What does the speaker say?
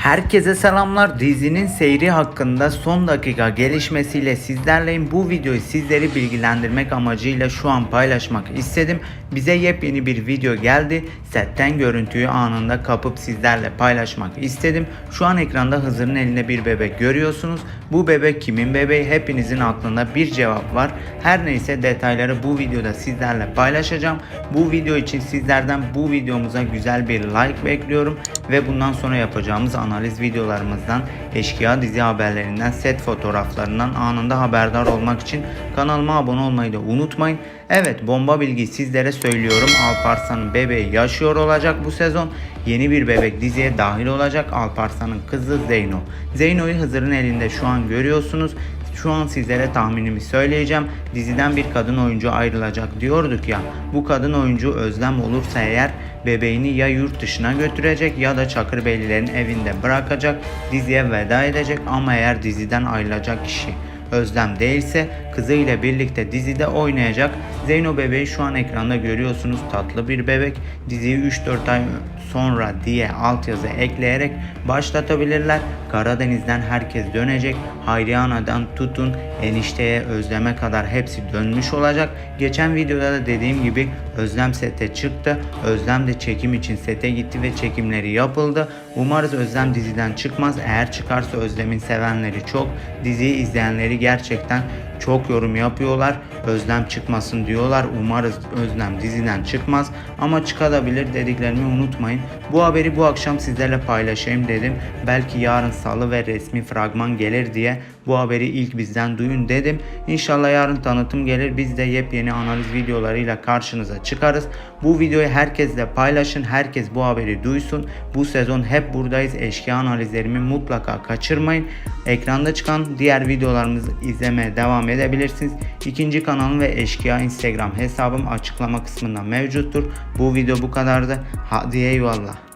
Herkese selamlar. Dizinin seyri hakkında son dakika gelişmesiyle sizlerleyim. Bu videoyu sizleri bilgilendirmek amacıyla şu an paylaşmak istedim. Bize yepyeni bir video geldi. Setten görüntüyü anında kapıp sizlerle paylaşmak istedim. Şu an ekranda Hızır'ın elinde bir bebek görüyorsunuz. Bu bebek kimin bebeği? Hepinizin aklında bir cevap var. Her neyse detayları bu videoda sizlerle paylaşacağım. Bu video için sizlerden bu videomuza güzel bir like bekliyorum ve bundan sonra yapacağımız analiz videolarımızdan, eşkıya dizi haberlerinden, set fotoğraflarından anında haberdar olmak için kanalıma abone olmayı da unutmayın. Evet bomba bilgi sizlere söylüyorum. Alparslan'ın bebeği yaşıyor olacak bu sezon. Yeni bir bebek diziye dahil olacak. Alparslan'ın kızı Zeyno. Zeyno'yu Hızır'ın elinde şu an görüyorsunuz. Şu an sizlere tahminimi söyleyeceğim. Diziden bir kadın oyuncu ayrılacak diyorduk ya. Bu kadın oyuncu Özlem olursa eğer bebeğini ya yurt dışına götürecek ya da Çakırbeylilerin evinde bırakacak. Diziye veda edecek ama eğer diziden ayrılacak kişi Özlem değilse kızı ile birlikte dizide oynayacak. Zeyno bebeği şu an ekranda görüyorsunuz tatlı bir bebek. Diziyi 3-4 ay sonra diye altyazı ekleyerek başlatabilirler. Karadeniz'den herkes dönecek. Hayriye Ana'dan tutun enişteye Özlem'e kadar hepsi dönmüş olacak. Geçen videoda da dediğim gibi Özlem sete çıktı. Özlem de çekim için sete gitti ve çekimleri yapıldı. Umarız Özlem diziden çıkmaz. Eğer çıkarsa Özlem'in sevenleri çok. Diziyi izleyenleri gerçekten çok yorum yapıyorlar. Özlem çıkmasın diyorlar. Umarız Özlem diziden çıkmaz. Ama çıkabilir dediklerimi unutmayın. Bu haberi bu akşam sizlerle paylaşayım dedim. Belki yarın salı ve resmi fragman gelir diye bu haberi ilk bizden duyun dedim. İnşallah yarın tanıtım gelir. Biz de yepyeni analiz videolarıyla karşınıza çıkarız. Bu videoyu herkesle paylaşın. Herkes bu haberi duysun. Bu sezon hep buradayız. Eşkıya analizlerimi mutlaka kaçırmayın. Ekranda çıkan diğer videolarımızı izlemeye devam edebilirsiniz. İkinci kanalım ve Eşkıya Instagram hesabım açıklama kısmında mevcuttur. Bu video bu kadardı. Hadi eyvallah.